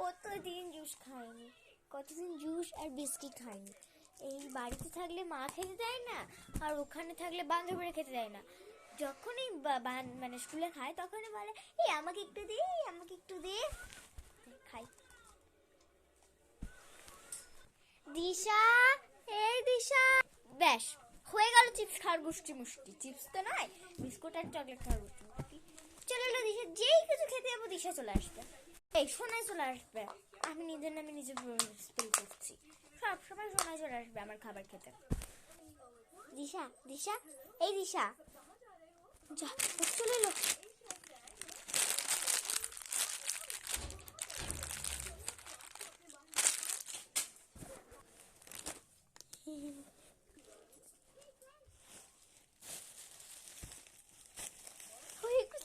কতদিন জুস খাইনি? কতদিন জুস আর বিস্কিট খাইনি? এই বাড়িতে থাকলে মা খেতে দেয় না, আর ওখানে থাকলে বান্ধবীরা খেতে দেয় না। যখনই মানে স্কুলে খায়, তখনই বলে, এই, আমাকে একটু দে, আমাকে একটু দে। খাই। দিশা, এই দিশা। ব্যাস, হয়ে গেল চিপস খাওয়ার মুষ্টি। চিপস তো নয়, বিস্কুট আর চকলেট খাওয়ার মুষ্টি। চলে এলো দিশা, যেই কিছু খেতে যাব, দিশা চলে আসবে। এই সোনায় চলে আসবে। আমি নিজের নামে নিজে স্পেল করছি। সব সময় সোনায় চলে আসবে আমার খাবার খেতে। দিশা দিশা? এই দিশা। যা চলে এলো।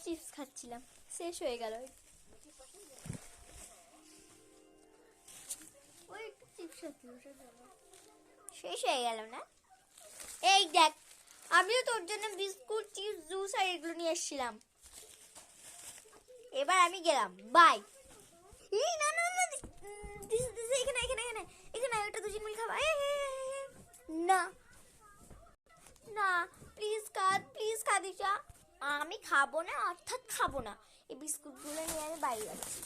চিপস খাচ্ছিলাম। শেষ হয়ে গেল। শেষ হয়ে গেল না? এই দেখ, আমিও তোর জন্য বিস্কুট, চিপস, জুস আর এগুলো নিয়ে এসেছিলাম। এবার আমি গেলাম। বাই। না না না এখানে এখানে এখানে এখানে একটা দুজন মিল খাবা। না। না প্লিজ কাদ প্লিজ কাদিজা আমি খাব না, অর্থাৎ খাব না। এই বিস্কুটগুলো নিয়ে আমি বাড়ি যাচ্ছি।